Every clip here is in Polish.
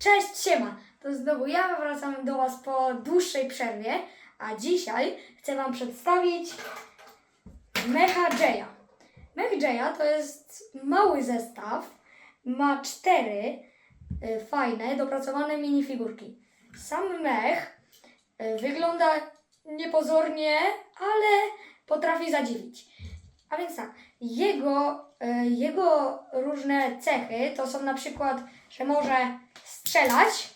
Cześć, siema! To znowu ja wracam do Was po dłuższej przerwie, a dzisiaj chcę Wam przedstawić Mecha Jaya. Mech Jaya to jest mały zestaw, ma cztery y, fajne, dopracowane minifigurki. Sam mech y, wygląda niepozornie, ale potrafi zadziwić. A więc tak, jego, y, jego różne cechy to są na przykład, że może strzelać,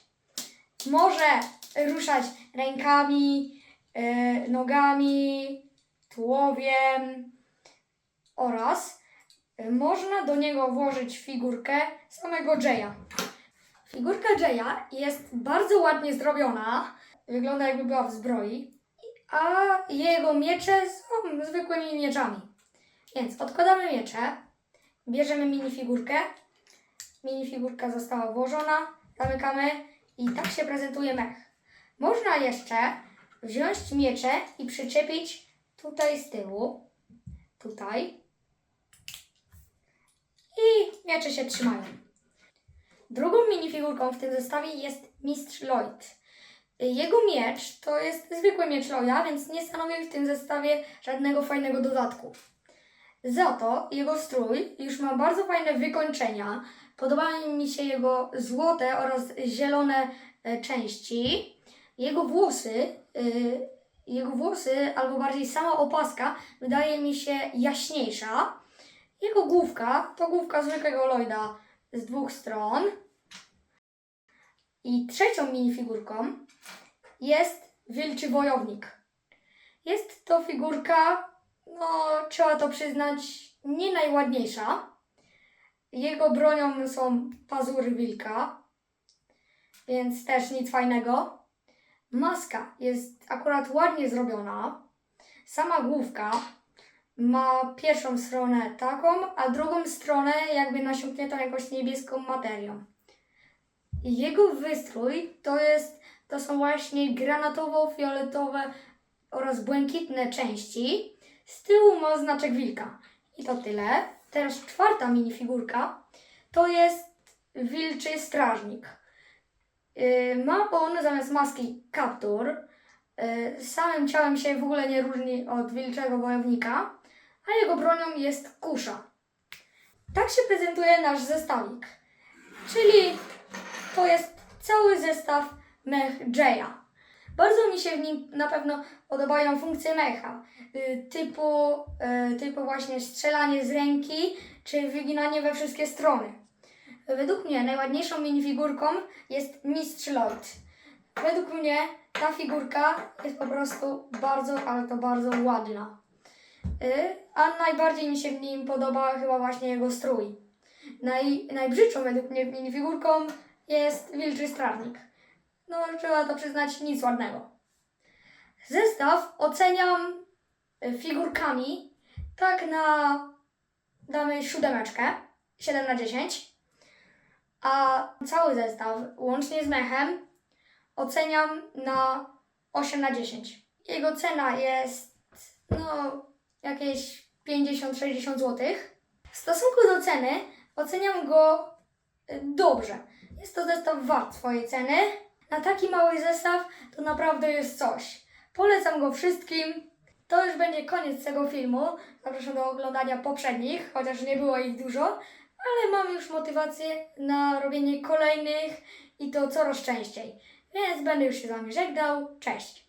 może ruszać rękami, y, nogami, tułowiem oraz można do niego włożyć figurkę samego Jaya. Figurka Jaya jest bardzo ładnie zrobiona, wygląda jakby była w zbroi, a jego miecze są zwykłymi mieczami. Więc odkładamy miecze, bierzemy minifigurkę, minifigurka została włożona, zamykamy i tak się prezentuje mech. Można jeszcze wziąć miecze i przyczepić tutaj z tyłu, tutaj i miecze się trzymają. Drugą minifigurką w tym zestawie jest Mistrz Lloyd. Jego miecz to jest zwykły miecz Lloyda, więc nie stanowi w tym zestawie żadnego fajnego dodatku. Za to jego strój już ma bardzo fajne wykończenia. Podobają mi się jego złote oraz zielone e, części. Jego włosy, y, jego włosy, albo bardziej sama opaska, wydaje mi się jaśniejsza. Jego główka to główka zwykłego Lloyda z dwóch stron. I trzecią minifigurką jest Wilczy Wojownik. Jest to figurka, no trzeba to przyznać, nie najładniejsza. Jego bronią są pazury wilka, więc też nic fajnego. Maska jest akurat ładnie zrobiona. Sama główka ma pierwszą stronę taką, a drugą stronę jakby nasiąkniętą jakąś niebieską materią. Jego wystrój to jest, to są właśnie granatowo-fioletowe oraz błękitne części. Z tyłu ma znaczek wilka. I to tyle. Teraz czwarta minifigurka to jest wilczy strażnik. Yy, ma on zamiast maski kaptur. Yy, samym ciałem się w ogóle nie różni od wilczego wojownika, a jego bronią jest kusza. Tak się prezentuje nasz zestawik. Czyli to jest cały zestaw mech Jaya. Bardzo mi się w nim na pewno podobają funkcje mecha, y, typu, y, typu właśnie strzelanie z ręki, czy wyginanie we wszystkie strony. Według mnie najładniejszą minifigurką jest Mistrz Lloyd. Według mnie ta figurka jest po prostu bardzo, ale to bardzo ładna. Y, A najbardziej mi się w nim podoba chyba właśnie jego strój. Naj, najbrzydszą według mnie minifigurką jest Wilczy Strażnik. No, trzeba to przyznać, nic ładnego. Zestaw oceniam y, figurkami tak na, damy siódemeczkę, 7 na 10, a cały zestaw, łącznie z mechem, oceniam na 8 na 10. Jego cena jest, no, jakieś 50-60 zł. W stosunku do ceny oceniam go y, dobrze. Jest to zestaw wart swojej ceny. Na taki mały zestaw to naprawdę jest coś. Polecam go wszystkim. To już będzie koniec tego filmu. Zapraszam do oglądania poprzednich, chociaż nie było ich dużo, ale mam już motywację na robienie kolejnych i to coraz częściej. Więc będę już się z Wami żegnał. Cześć!